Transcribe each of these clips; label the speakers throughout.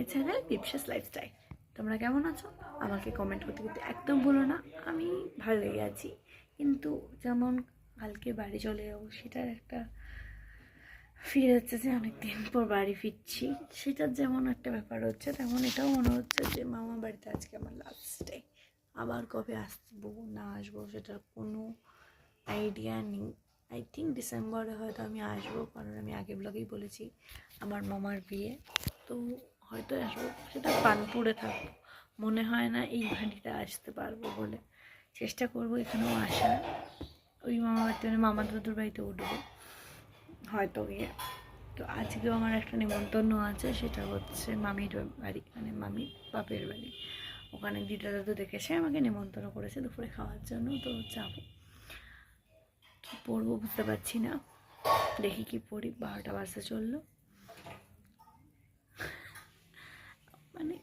Speaker 1: My channel পিপসাস lifestyle তোমরা কেমন আছো? আমাকে কমেন্ট করতে করতে একদম বলো না। আমি ভালোই আছি। কিন্তু যেমন কালকে বাড়ি চলে যাব, সেটার একটা ফিল হচ্ছে যে অনেক দিন পর বাড়ি ফিরছি। সেটার যেমন একটা ব্যাপার হচ্ছে, তেমন এটাও মনে হচ্ছে যে মামা বাড়িতে আজকে আমার লাস্ট ডে আবার কবে আসব, না আসব, সেটার কোনো আইডিয়া নেই। আই থিঙ্ক ডিসেম্বরে হয়তো আমি আসব, কারণ আমি আগে ব্লগেই বলেছি, আমার মামার বিয়ে। তো হয়তো সেটা পানপুরে থাকব মনে হয় না এই বাড়িতে আসতে পারব বলে। চেষ্টা করব এখানেও আসার। ওই মামা বাড়িতে মানে মামা দাদুর বাড়িতে উঠবো। হয়তো গিয়ে। তো আজকেও আমার একটা নিমন্ত্রণ আছে, সেটা হচ্ছে মামির বাড়ি মানে মামির বাপের বাড়ি। ওখানে দিদা দাদু দেখেছে, আমাকে নিমন্ত্রণ করেছে দুপুরে খাওয়ার জন্য, তো যাব। কী পরবো বুঝতে পারছি না। দেখি কি পড়ি, বারোটা বাজতে চলল মানে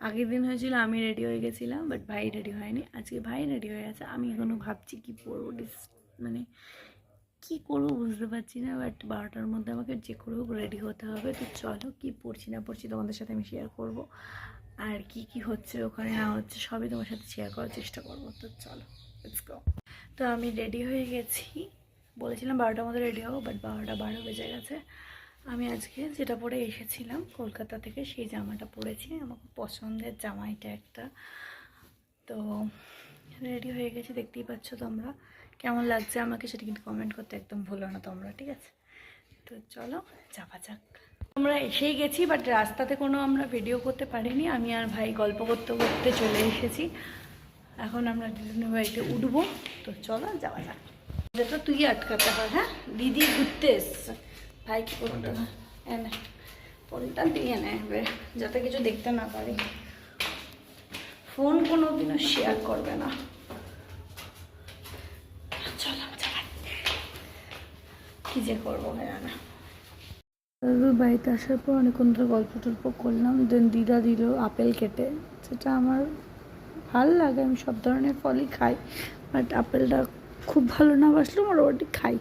Speaker 1: আগের দিন হয়েছিল আমি রেডি হয়ে গেছিলাম বাট ভাই রেডি হয়নি। আজকে ভাই রেডি হয়ে গেছে আমি এখনও ভাবছি কি পরবো মানে কি করব বুঝতে পারছি না বাট বারোটার মধ্যে আমাকে যে করে হোক রেডি হতে হবে। তো চলো কি পড়ছি না পড়ছি তোমাদের সাথে আমি শেয়ার করব। আর কি কি হচ্ছে ওখানে না হচ্ছে সবই তোমার সাথে শেয়ার করার চেষ্টা করব। তো চলো তো আমি রেডি হয়ে গেছি। বলেছিলাম বারোটার মধ্যে রেডি হব বাট বারোটা বারো বেজে গেছে। আমি আজকে যেটা পরে এসেছিলাম কলকাতা থেকে সেই জামাটা পরেছি। আমার খুব পছন্দের জামা এটা একটা। তো রেডি হয়ে গেছি, দেখতেই পাচ্ছ তোমরা। কেমন লাগছে আমাকে সেটা কিন্তু কমেন্ট করতে একদম ভুলো না তোমরা, ঠিক আছে? তো চলো, যাওয়া যাক। আমরা এসেই গেছি বাট রাস্তাতে কোনো আমরা ভিডিও করতে পারিনি। আমি আর ভাই গল্প করতে করতে চলে এসেছি। এখন আমরা দিদিনের বাড়িতে উঠবো। তো চলো, যাওয়া যাক। তুই আটকাতে হয় হ্যাঁ? দিদি ঘুরতে এসছে। ভাই কি করতে এনে ফোনটা দিয়ে নেবে যাতে কিছু দেখতে না পারি। ফোন কোনো দিনও শেয়ার করবে না। কি যে করব হ্যাঁ না। দাদুর বাড়িতে আসার পর অনেকক্ষণ ধরে গল্প টল্প করলাম দেন দিদা দিল আপেল কেটে সেটা আমার ভালো লাগে আমি সব ধরনের ফলই খাই বাট আপেলটা খুব ভালো না বাসলেও মোটামুটি খাই।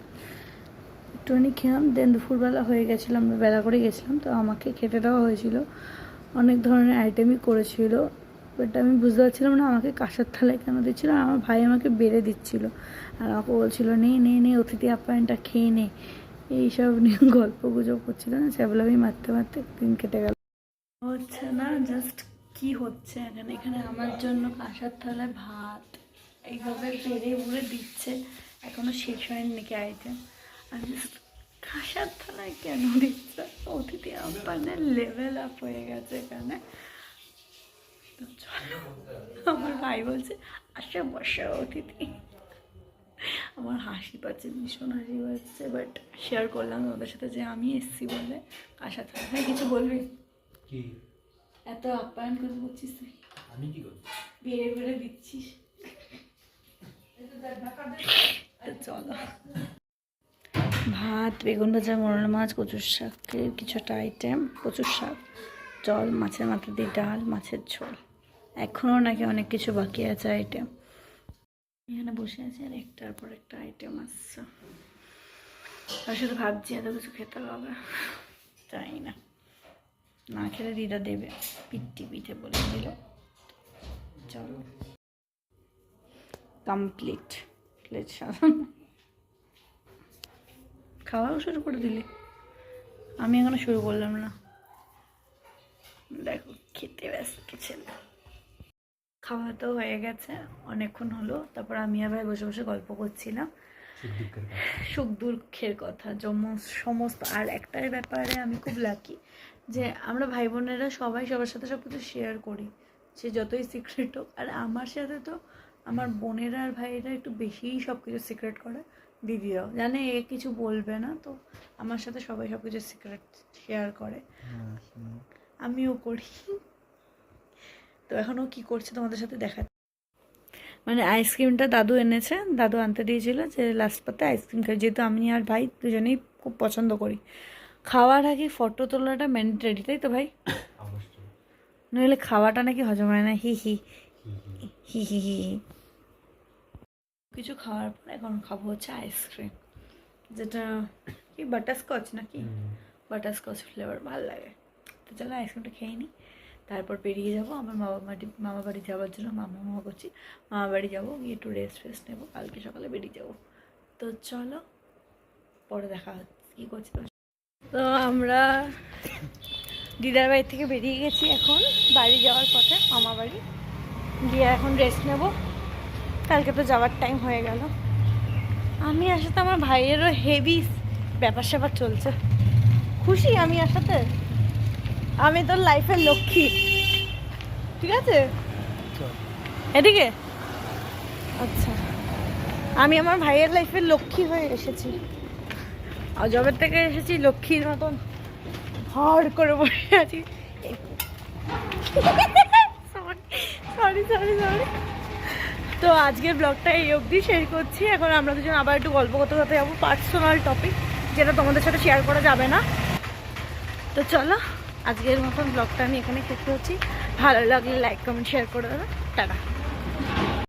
Speaker 1: একটুখানি খেলাম দেন দুপুরবেলা হয়ে গেছিলাম আমরা বেলা করে গেছিলাম, তো আমাকে খেতে দেওয়া হয়েছিল। অনেক ধরনের আইটেমই করেছিল বাট আমি বুঝতে পারছিলাম না আমাকে কাঁসার থালায় কেন দিচ্ছিল, আর আমার ভাই আমাকে বেড়ে দিচ্ছিল। আর আমাকে বলছিল, নে নে নে, অতিথি আপ্যায়নটা খেয়ে নে। এইসব নিয়ে গল্প গুজব করছিল না সেগুলো মারতে মারতে দিন কেটে গেল। হচ্ছে না জাস্ট কি হচ্ছে এখানে? এখানে আমার জন্য কাঁসার থালায় ভাত, এইভাবে পেরে উড়ে দিচ্ছে, এখনও শেষ হয়নি নাকি আইটেম আমি কাঁসার থালায় কেন দিচ্ছে? অতিথি আপ্যায়নের লেভেল আপ হয়ে গেছে এখানে। তো চলো আমার ভাই বলছে আসে বসে অতিথি। আমার হাসি পাচ্ছে ভীষণ হাসি পাচ্ছে বাট শেয়ার করলাম ওদের সাথে যে আমি এসছি বলে। আশা থাকে ভাই কিছু বলবি?
Speaker 2: কি?
Speaker 1: এত আপ্যায়ন করে করছিস তুই?
Speaker 2: আমি কি করছি?
Speaker 1: বেড়ে বেড়ে দিচ্ছিস? চলো। ভাত, বেগুন ভাজা, মোরলা মাছ, কচুর শাকের কিছুটা আইটেম কচুর শাক, জল, মাছের মাথা দিয়ে ডাল, মাছের ঝোল। এখনও নাকি অনেক কিছু বাকি আছে আইটেম এখানে বসে আছি আর একটার পর একটা আইটেম আসছে। আর শুধু ভাবছি এত কিছু খেতে হবে। জানি না। না খেলে দিদা দেবে। পিঠি পিঠে বলে দিল। চলো। কমপ্লিট প্লেট খাওয়াও শুরু করে দিলে। আমি এখনও শুরু করলাম না। দেখো খেতে ব্যস্ত ছেলে। খাওয়া তো হয়ে গেছে অনেকক্ষণ হলো তারপর আমি আবার বসে বসে গল্প করছিলাম।
Speaker 2: সুখ দুঃখের কথা।
Speaker 1: সমস্ত আর একটাই ব্যাপারে আমি খুব লাকি যে আমরা ভাই বোনেরা সবাই সবার সাথে সব কিছু শেয়ার করি। সে যতই সিক্রেট হোক আর আমার সাথে তো আমার বোনেরা আর ভাইয়েরা একটু বেশিই সব কিছু সিক্রেট করে। দিদিরাও। জানে এ কিছু বলবে না তো আমার সাথে সবাই সব কিছু সিক্রেট শেয়ার করে আমিও করি। তো এখনও কি করছে তোমাদের সাথে দেখা মানে আইসক্রিমটা দাদু এনেছে দাদু আনতে দিয়েছিল যে লাস্ট পাতে আইসক্রিম খাই যেহেতু আমি আর ভাই দুজনেই খুব পছন্দ করি। খাওয়ার আগে ফটো তোলাটা ম্যান্ডেটরি তাই তো ভাই? নইলে খাওয়াটা নাকি হজম হয় না হি হি।
Speaker 2: হি। হি
Speaker 1: হি হি। কিছু খাওয়ার পর এখন খাব হচ্ছে আইসক্রিম যেটা কি বাটারস্কচ নাকি। বাটারস্কচ ফ্লেভার ভালো লাগে। তো চলো আইসক্রিমটা খেয়ে নিই তারপর বেরিয়ে যাব আমার মামা বাড়ি মামা বাড়ি যাওয়ার জন্য মামা মামা করছি মামা বাড়ি যাব গিয়ে একটু রেস্ট ফেস্ট নেব কালকে সকালে বেরিয়ে যাব। তো চলো পরে দেখা হচ্ছে কী করছি তো তো আমরা দিদার বাড়ি থেকে বেরিয়ে গেছি এখন বাড়ি যাওয়ার পথে মামা বাড়ি গিয়ে এখন রেস্ট নেব। কালকে তো যাওয়ার টাইম হয়ে গেল। আমি আসাতে আমার ভাইয়েরও হেভি ব্যাপার স্যাপার চলছে। খুশি আমি আসাতে? আমি তোর লাইফের লক্ষ্মী। ঠিক আছে? এদিকে? আচ্ছা। আমি আমার ভাইয়ের লাইফের লক্ষ্মী হয়ে এসেছি। আর জবের থেকে এসেছি লক্ষ্মীর মতন ভর করে বসে আছি। সরি সরি সরি তো আজকের ব্লগটা এই অবধি শেয়ার করছি। এখন আমরা দুজন আবার একটু গল্প করতে করতে যাব। পার্সোনাল টপিক যেটা তোমাদের সাথে শেয়ার করা যাবে না। তো চলো, আজকের মতন ব্লগটা আমি এখানে শেষ করছি। ভালো লাগলে লাইক কমেন্ট শেয়ার করে দেবে। টাটা।